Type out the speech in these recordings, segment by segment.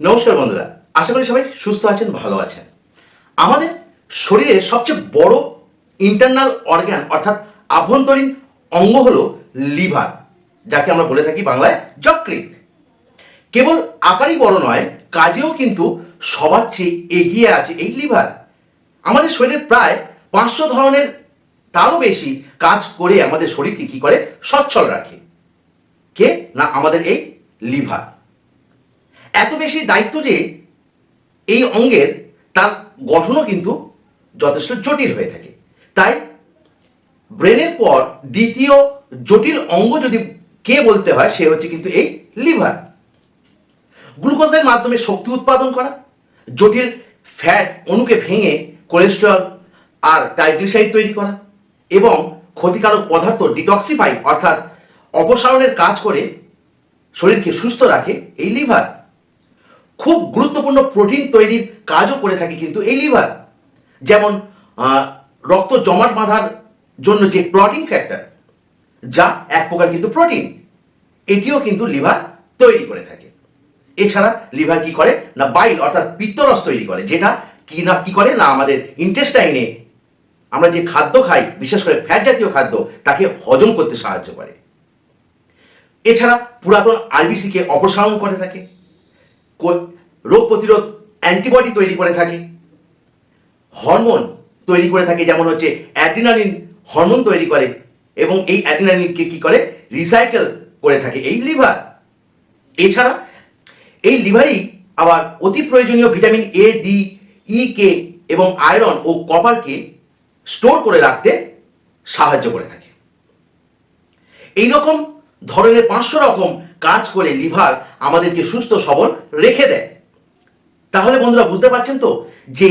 নমস্কার বন্ধুরা, আশা করি সবাই সুস্থ আছেন, ভালো আছেন। আমাদের শরীরের সবচেয়ে বড় ইন্টারনাল অর্গান অর্থাৎ আভ্যন্তরীণ অঙ্গ হলো লিভার, যাকে আমরা বলে থাকি বাংলায় যকৃত কেবল আকারই বড় নয়, কাজেও কিন্তু সবার চেয়ে এগিয়ে আছে এই লিভার। আমাদের শরীরে প্রায় পাঁচশো ধরনের, তারও বেশি কাজ করে আমাদের শরীরকে কি করে? সচ্ছল রাখে। কে? না, আমাদের এই লিভার। এত বেশি দায়িত্ব যে এই অঙ্গের তার গঠনও কিন্তু যথেষ্ট জটিল হয়ে থাকে। তাই ব্রেনের পর দ্বিতীয় জটিল অঙ্গ যদি কে বলতে হয়, সে হচ্ছে কিন্তু এই লিভার। গ্লুকোজের মাধ্যমে শক্তি উৎপাদন করা, জটিল ফ্যাট অণুকে ভেঙে কোলেস্টেরল আর ট্রাইগ্লিসাইড তৈরি করা এবং ক্ষতিকারক পদার্থ ডিটক্সিফাই অর্থাৎ অপসারণের কাজ করে শরীরকে সুস্থ রাখে এই লিভার। খুব গুরুত্বপূর্ণ প্রোটিন তৈরির কাজও করে থাকে কিন্তু এই লিভার। যেমন রক্ত জমাট বাঁধার জন্য যে ক্লটিং ফ্যাক্টর যা এক প্রকার কিন্তু প্রোটিন এটিও কিন্তু লিভার তৈরি করে থাকে। এছাড়া লিভার কি করে? না বাইল অর্থাৎ পিত্তরস তৈরি করে, যেটা কি না, কি করে? না, আমাদের ইন্টেস্টাইনে আমরা যে খাদ্য খাই, বিশেষ করে ফ্যাট জাতীয় খাদ্য, তাকে হজম করতে সাহায্য করে। এছাড়া পুরাতন আরবিসিকে অপসারণ করে থাকে। রোগ প্রতিরোধ অ্যান্টিবডি তৈরি করে থাকে। হরমোন তৈরি করে থাকে, যেমন হচ্ছে অ্যাড্রিনালিন হরমোন তৈরি করে এবং এই অ্যাড্রিনালিনকে কি করে? রিসাইকেল করে থাকে এই লিভার। এছাড়া এই লিভারই আবার অতি প্রয়োজনীয় ভিটামিন এ ডি ই কে এবং আয়রন ও কপারকে স্টোর করে রাখতে সাহায্য করে থাকে। এই রকম ধরনের পাঁচশো রকম কাজ করে লিভার আমাদেরকে সুস্থ সবল রেখে দেয়। তাহলে বন্ধুরা বুঝতে পারছেন তো যে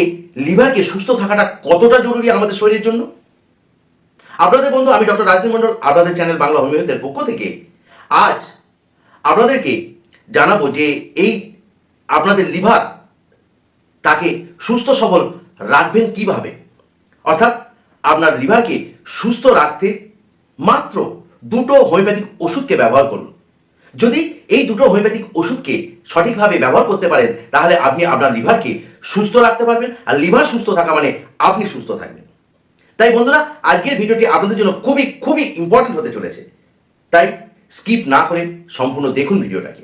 লিভারকে সুস্থ থাকাটা কতটা জরুরি আমাদের শরীরের জন্য? আপনাদের বন্ধু, আমি ডক্টর রাজদীপ মণ্ডল, আপনাদের চ্যানেল বাংলা হোমিওপ্যাথের পক্ষ থেকে আজ আপনাদেরকে জানাব যে এই আপনাদের লিভার তাকে সুস্থ সবল রাখবেন কীভাবে? অর্থাৎ আপনার লিভারকে সুস্থ রাখতে মাত্র দুটো হোমিওপ্যাথিক ওষুধকে ব্যবহার করুন। যদি এই দুটো হোমিওপ্যাথিক ওষুধকে সঠিকভাবে ব্যবহার করতে পারেন, তাহলে আপনি আপনার লিভারকে সুস্থ রাখতে পারবেন, আর লিভার সুস্থ থাকা মানে আপনি সুস্থ থাকবেন। তাই বন্ধুরা, আজকের ভিডিওটি আপনাদের জন্য খুবই খুবই ইম্পর্টেন্ট হতে চলেছে। তাই স্কিপ না করে সম্পূর্ণ দেখুন ভিডিওটাকে।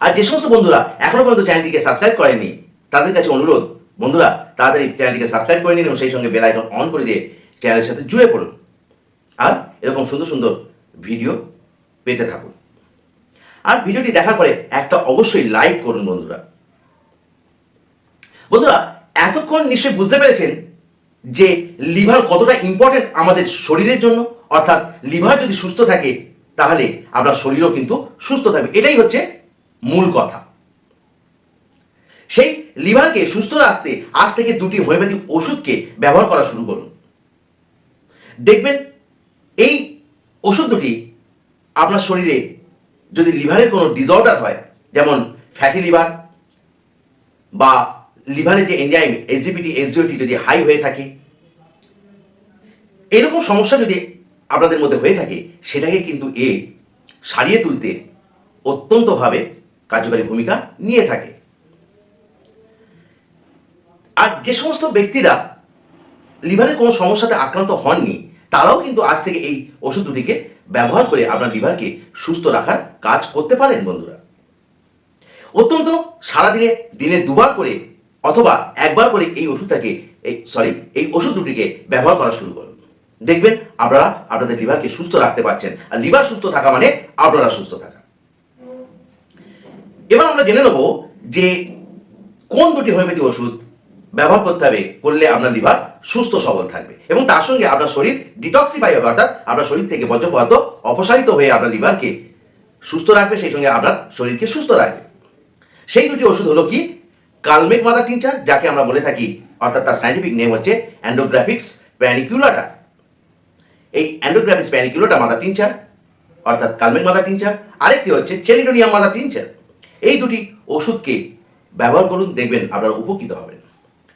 আর যে সমস্ত বন্ধুরা এখনও পর্যন্ত চ্যানেলটিকে সাবস্ক্রাইব করেননি, তাদের কাছে অনুরোধ, বন্ধুরা, তাড়াতাড়ি চ্যানেলটিকে সাবস্ক্রাইব করে নিন এবং সেই সঙ্গে বেল আইকন অন করে দিয়ে চ্যানেলের সাথে জুড়ে পড়ুন। আর এরকম সুন্দর সুন্দর ভিডিও পেতে থাকুন। আর ভিডিওটি দেখার পরে একটা অবশ্যই লাইক করুন বন্ধুরা। বন্ধুরা, এতক্ষণ নিশ্চয়ই বুঝতে পেরেছেন যে লিভার কতটা ইম্পর্টেন্ট আমাদের শরীরের জন্য। অর্থাৎ লিভার যদি সুস্থ থাকে, তাহলে আপনার শরীরও কিন্তু সুস্থ থাকবে। এটাই হচ্ছে মূল কথা। সেই লিভারকে সুস্থ রাখতে আজ থেকে দুটি হোমিওপ্যাথিক ওষুধকে ব্যবহার করা শুরু করুন। দেখবেন, এই ওষুধ দুটি আপনার শরীরে যদি লিভারের কোনো ডিসঅর্ডার হয়, যেমন ফ্যাটি লিভার বা লিভারের যে enzyme S G P T S G O T যদি হাই হয়ে থাকে, এরকম সমস্যা যদি আপনাদের মধ্যে হয়ে থাকে, সেটাকে কিন্তু এ সারিয়ে তুলতে অত্যন্তভাবে কার্যকারী ভূমিকা নিয়ে থাকে। আর যে সমস্ত ব্যক্তিরা লিভারের কোনো সমস্যাতে আক্রান্ত হননি, তারাও কিন্তু আজ থেকে এই ওষুধ দুটিকে ব্যবহার করে আপনার লিভারকে সুস্থ রাখার কাজ করতে পারেন, বন্ধুরা। অত্যন্ত সারাদিনে, দিনে দুবার করে অথবা একবার করে এই ওষুধটাকে, এই সরি এই ওষুধ দুটিকে ব্যবহার করা শুরু করুন। দেখবেন আপনারা আপনাদের লিভারকে সুস্থ রাখতে পারছেন। আর লিভার সুস্থ থাকা মানে আপনারা সুস্থ থাকা। এবার আমরা জেনে নেব যে কোন দুটি হোমিওপ্যাথি ওষুধ ব্যবহার করতে হবে, করলে আপনার লিভার সুস্থ, সবল থাকবে। এবং তার সঙ্গে আপনার শরীর ডিটক্সিফাই হবে, অর্থাৎ আপনার শরীর থেকে বর্জ্য পদার্থ অপসারিত হয়ে আপনার লিভারকে সুস্থ রাখবে, সেই সঙ্গে আপনার শরীরকে সুস্থ রাখবে। সেই দুটি ওষুধ হলো কি? কালমেক মাদার টিনচার যাকে আমরা বলে থাকি, অর্থাৎ তার সাইন্টিফিক নেম হচ্ছে অ্যান্ডোগ্রাফিক্স প্যানিকুলাটা এই অ্যান্ডোগ্রাফিক্স প্যানিকুলাটা মাদার টিনচার অর্থাৎ কালমেক মাদার টিনচার আরেকটি হচ্ছে চেলিডোনিয়াম মাদার টিনচার এই দুটি ওষুধকে ব্যবহার করুন, দেখবেন আপনারা উপকৃত হবেন।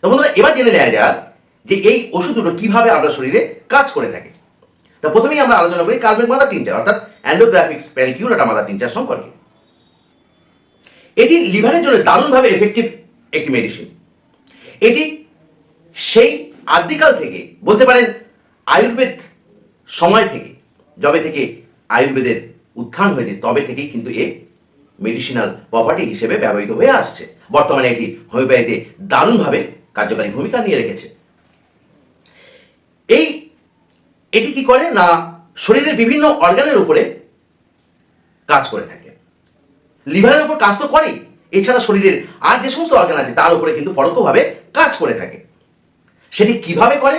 তো বন্ধুরা, এবার জেনে নেওয়া যাক যে এই ওষুধ দুটো কীভাবে আপনার শরীরে কাজ করে থাকে। তো প্রথমেই আমরা আলোচনা করি কালমেক মাদার টিনচার অর্থাৎ অ্যান্ডোগ্রাফিক্স প্যানিকুলাটা মাদার টিনচার সম্পর্কে। এটি লিভারের জন্য দারুণভাবে এফেক্টিভ একটি মেডিসিন এটি সেই আদিকাল থেকে, বলতে পারেন আয়ুর্বেদ সময় থেকে, যবে থেকে আয়ুর্বেদের উত্থান হয়েছে, তবে থেকেই কিন্তু এ মেডিসিনাল প্রপার্টি হিসেবে ব্যবহৃত হয়ে আসছে। বর্তমানে এটি হোমিওপ্যাথিতে দারুণভাবে কার্যকারী ভূমিকা নিয়ে রেখেছে। এই, এটি কি করে না শরীরের বিভিন্ন অর্গানের উপরে কাজ করে থাকে? লিভারের উপর কাজ তো করেই, এছাড়া শরীরের আর যে সমস্ত অর্গান আছে, তার উপরে কিন্তু পরোক্ষভাবে কাজ করে থাকে। সেটি কীভাবে করে?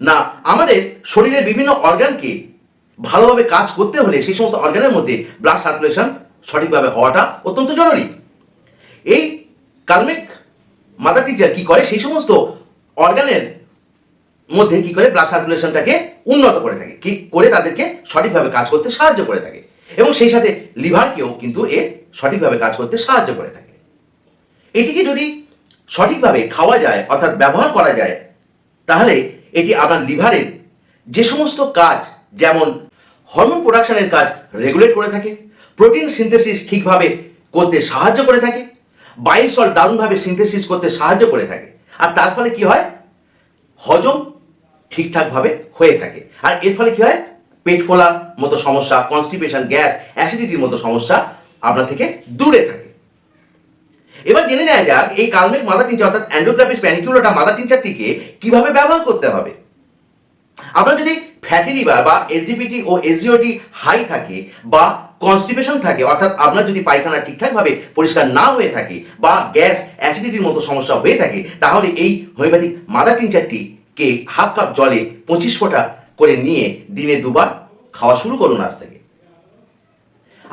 না, আমাদের শরীরের বিভিন্ন অর্গানকে ভালোভাবে কাজ করতে হলে সেই সমস্ত অর্গানের মধ্যে ব্লাড সার্কুলেশন সঠিকভাবে হওয়াটা অত্যন্ত জরুরি। এই কালমিক মাদার টিচার কি করে? সেই সমস্ত অর্গানের মধ্যে কি করে? ব্লাড সার্কুলেশনটাকে উন্নত করে থাকে। কি করে? তাদেরকে সঠিকভাবে কাজ করতে সাহায্য করে থাকে। এবং সেই সাথে লিভারকেও কিন্তু এ সঠিকভাবে কাজ করতে সাহায্য করে থাকে। এটিকে যদি সঠিকভাবে খাওয়া যায়, অর্থাৎ ব্যবহার করা যায়, তাহলে এটি আপনার লিভারের যে সমস্ত কাজ, যেমন হরমোন প্রোডাকশনের কাজ রেগুলেট করে থাকে প্রোটিন সিনথেসিস ঠিকভাবে করতে সাহায্য করে থাকে বাইল সল্ট দারুণভাবে সিনথেসিস করতে সাহায্য করে থাকে। আর তার ফলে কি হয়? হজম ঠিকঠাকভাবে হয়ে থাকে। আর এর ফলে কি হয়? পেট ফোলার মতো সমস্যা কনস্টিপেশন গ্যাস অ্যাসিডিটির মতো সমস্যা আপনার থেকে দূরে থাকে। এবার জেনে নেওয়া যাক, এই কালমেক মাদার টিনচার, অর্থাৎ অ্যান্ডোগ্রাফিস প্যানিকুলোটা মাদার টিনচারটিকে কীভাবে ব্যবহার করতে হবে? আপনার যদি ফ্যাটি লিভার বা এসজিপিটি ও S G O T high থাকে বা কনস্টিপেশন থাকে, অর্থাৎ আপনার যদি পায়খানা ঠিকঠাকভাবে পরিষ্কার না হয়ে থাকে বা গ্যাস অ্যাসিডিটির মতো সমস্যা হয়ে থাকে, তাহলে এই হোমিওপ্যাথিক মাদার টিনচারটিকে হাফ কাপ জলে পঁচিশ ফোঁটা করে নিয়ে দিনে দুবার খাওয়া শুরু করুন আজ থেকে।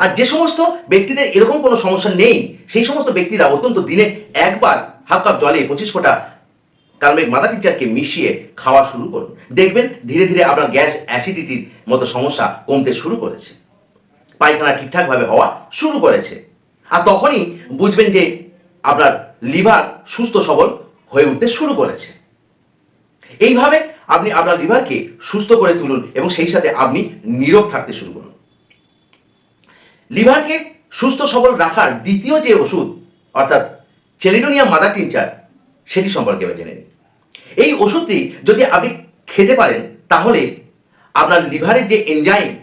আর যে সমস্ত ব্যক্তিদের এরকম কোনো সমস্যা নেই, সেই সমস্ত ব্যক্তিরা অত্যন্ত দিনে একবার হাফ কাপ জলে পঁচিশ ফোঁটা কালমেঘ মাদা টিচারকে মিশিয়ে খাওয়া শুরু করুন। দেখবেন ধীরে ধীরে আপনার গ্যাস অ্যাসিডিটির মতো সমস্যা কমতে শুরু করেছে। পায়খানা ঠিকঠাকভাবে হওয়া শুরু করেছে। আর তখনই বুঝবেন যে আপনার লিভার সুস্থ সবল হয়ে উঠতে শুরু করেছে। এইভাবে আপনি আপনার লিভারকে সুস্থ করে তুলুন এবং সেই সাথে আপনি নীরব থাকতে শুরু করুন। লিভারকে সুস্থ সবল রাখার দ্বিতীয় যে ওষুধ, অর্থাৎ চেলিডোনিয়া মাদার টিনচার সেটি সম্পর্কে এবার জেনে নিন এই ওষুধটি যদি আপনি খেতে পারেন, তাহলে আপনার লিভারের যে এনজাইম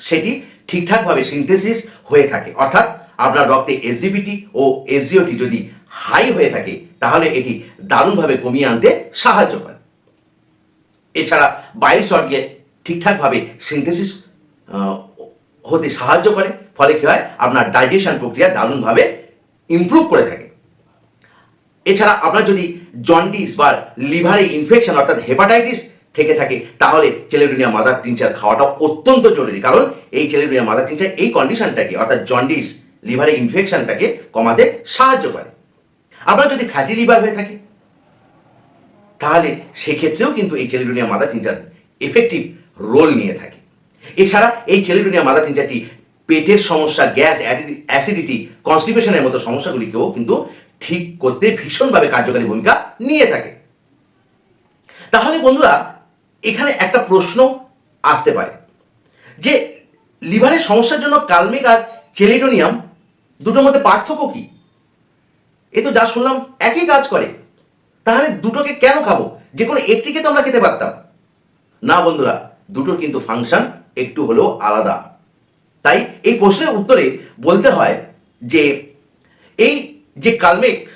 সেটি ঠিকঠাকভাবে সিনথেসিস হয়ে থাকে। অর্থাৎ আপনার রক্তে এসজিপিটি ও এসজিওটি যদি হাই হয়ে থাকে, তাহলে এটি দারুণভাবে কমিয়ে আনতে সাহায্য করে। এছাড়া বাইল সর্গে ঠিকঠাকভাবে সিনথেসিস হতে সাহায্য করে। ফলে কী হয়? আপনার ডাইজেশন প্রক্রিয়া দারুণভাবে ইমপ্রুভ করে থাকে। এছাড়া আপনার যদি জন্ডিস বা লিভারে ইনফেকশন অর্থাৎ হেপাটাইটিস থেকে থাকে, তাহলে চেলেডোনিয়া মাদার টিনচার খাওয়াটা অত্যন্ত জরুরি। কারণ এই চেলেডোনিয়া মাদার টিনচার এই কন্ডিশনটাকে অর্থাৎ জন্ডিস লিভারে ইনফেকশনটাকে কমাতে সাহায্য করে। আপনার যদি ফ্যাটি লিভার হয়ে থাকে, তাহলে সেক্ষেত্রেও কিন্তু এই chelidonium mother tincture effective role নিয়ে থাকে। এছাড়া এই চেলিডোনিয়া মাদার টিনচারটি পেটের সমস্যা, গ্যাস অ্যাসিডিটি কনস্টিপেশনের মতো সমস্যাগুলিকেও কিন্তু ঠিক করতে ভীষণভাবে কার্যকারী ভূমিকা নিয়ে থাকে। তাহলে বন্ধুরা, এখানে একটা প্রশ্ন আসতে পারে। যে লিভারের সমস্যার জন্য কালমিক আর চেলিডোনিয়াম দুটোর মধ্যে পার্থক্য কি? এ তো যা শুনলাম, একই কাজ করে। তাহলে দুটোকে কেন খাব? যে কোনো একটিকে তো আমরা খেতে পারতাম। না বন্ধুরা, দুটোর কিন্তু ফাংশন একটু হলেও আলাদা। তাই এই প্রশ্নের উত্তরে বলতে হয় যে এই যে কালমেক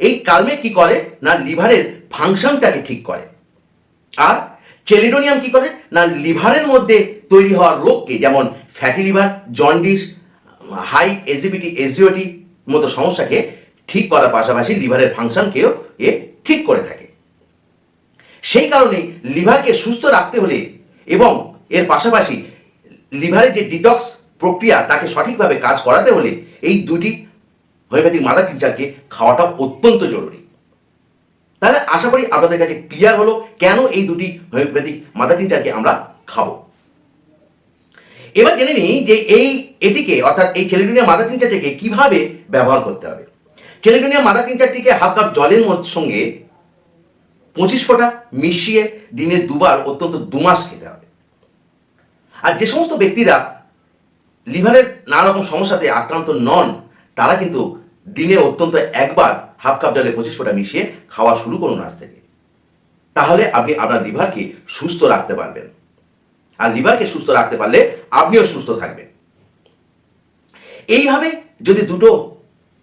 এই কালমেক কি করে? না, লিভারের ফাংশনটাকে ঠিক করে। আর চেলিডোনিয়াম কি করে? না, লিভারের মধ্যে তৈরি হওয়া রোগকে, যেমন ফ্যাটি লিভার, জন্ডিস, হাই এজিবিটি এসিওটি মতো সমস্যাকে ঠিক করার পাশাপাশি লিভারের ফাংশনকেও এ ঠিক করে থাকে। সেই কারণে লিভারকে সুস্থ রাখতে হলে এবং এর পাশাপাশি লিভারের যে ডিটক্স প্রক্রিয়া, তাকে সঠিকভাবে কাজ করাতে হলে এই দুটি হোমিওপ্যাথিক মাদার টিচারকে খাওয়াটা অত্যন্ত জরুরি। তাহলে আশা করি আপনাদের কাছে ক্লিয়ার হলো কেন এই দুটি হোমিওপ্যাথিক মাদার টিচারকে আমরা খাব। এবার জেনে নিই যে এই এটিকে, অর্থাৎ এই ছেলেডুনিয়া মাদার টিনচারটিকে কীভাবে ব্যবহার করতে হবে। ছেলেডুনিয়া মাদার টিনচারটিকে হাফ কাপ জলের সঙ্গে পঁচিশ ফোঁটা মিশিয়ে দিনে দুবার, অত্যন্ত দুমাস খেতে হবে। আর যে সমস্ত ব্যক্তিরা লিভারের নানা রকম সমস্যাতে আক্রান্ত নন তারা কিন্তু দিনে অত্যন্ত একবার হাফ কাপ জলে পঁচিশ ফোঁটা মিশিয়ে খাওয়া শুরু করুন আজ থেকে। তাহলে আপনি আপনার লিভারকে সুস্থ রাখতে পারবেন। আর লিভারকে সুস্থ রাখতে পারলে আপনিও সুস্থ থাকবেন। এইভাবে যদি দুটো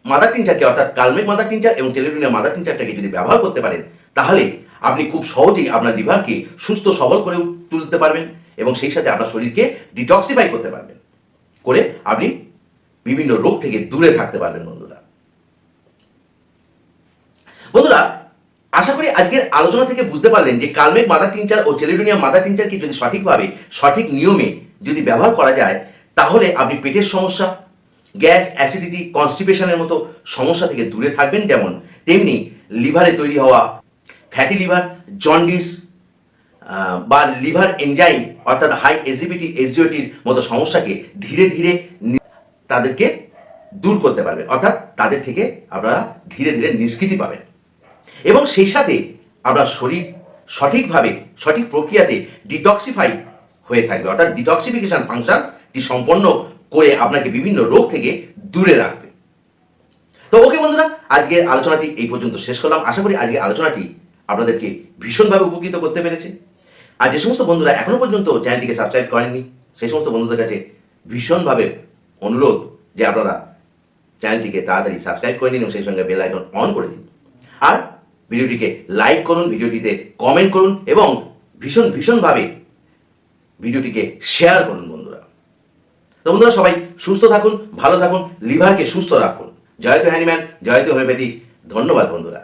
মাদার টিনচারকে, অর্থাৎ কালমেক মাদার টিনচার এবং টেলিভিশনের মাদার টিনচারটাকে যদি ব্যবহার করতে পারেন, তাহলে আপনি খুব সহজেই আপনার লিভারকে সুস্থ সবল করে তুলতে পারবেন এবং সেই সাথে আপনার শরীরকে ডিটক্সিফাই করতে পারবেন। করে আপনি বিভিন্ন রোগ থেকে দূরে থাকতে পারবেন বন্ধুরা। বন্ধুরা, আশা করি আজকের আলোচনা থেকে বুঝতে পারলেন যে কালমেক মাদার টিনচার ও চেলিডোনিয়াম মাদার টিনচারকে যদি সঠিকভাবে, সঠিক নিয়মে যদি ব্যবহার করা যায়, তাহলে আপনি পেটের সমস্যা, গ্যাস, অ্যাসিডিটি, কনস্টিপেশনের মতো সমস্যা থেকে দূরে থাকবেন যেমন তেমনি লিভারে তৈরি হওয়া ফ্যাটি লিভার, জন্ডিস বা লিভার এনজাইম অর্থাৎ হাই এসিবিটি এসজিওটির মতো সমস্যাকে ধীরে ধীরে তাদেরকে দূর করতে পারবেন। অর্থাৎ তাদের থেকে আপনারা ধীরে ধীরে নিষ্কৃতি পাবেন। এবং সেই সাথে আপনার শরীর সঠিকভাবে, সঠিক প্রক্রিয়াতে ডিটক্সিফাই হয়ে থাকবে। অর্থাৎ ডিটক্সিফিকেশন ফাংশনটি সম্পন্ন করে আপনাকে বিভিন্ন রোগ থেকে দূরে রাখবে। তো ওকে বন্ধুরা, আজকের আলোচনাটি এই পর্যন্ত শেষ করলাম। আশা করি আজকের আলোচনাটি আপনাদেরকে ভীষণভাবে উপকৃত করতে পেরেছে। আর যে সমস্ত বন্ধুরা এখনও পর্যন্ত চ্যানেলটিকে সাবস্ক্রাইব করেননি, সেই সমস্ত বন্ধুদের কাছে ভীষণভাবে অনুরোধ যে আপনারা চ্যানেলটিকে তাড়াতাড়ি সাবস্ক্রাইব করে নিন এবং সেই সঙ্গে বেল আইকন অন করে দিন। আর ভিডিওটিকে লাইক করুন, ভিডিওটিতে কমেন্ট করুন এবং ভীষণ ভীষণভাবে ভিডিওটিকে শেয়ার করুন বন্ধুরা। তো বন্ধুরা সবাই সুস্থ থাকুন, ভালো থাকুন লিভারকে সুস্থ রাখুন। জয়তু হ্যানিম্যান জয়তু হোমিওপ্যাথি ধন্যবাদ বন্ধুরা।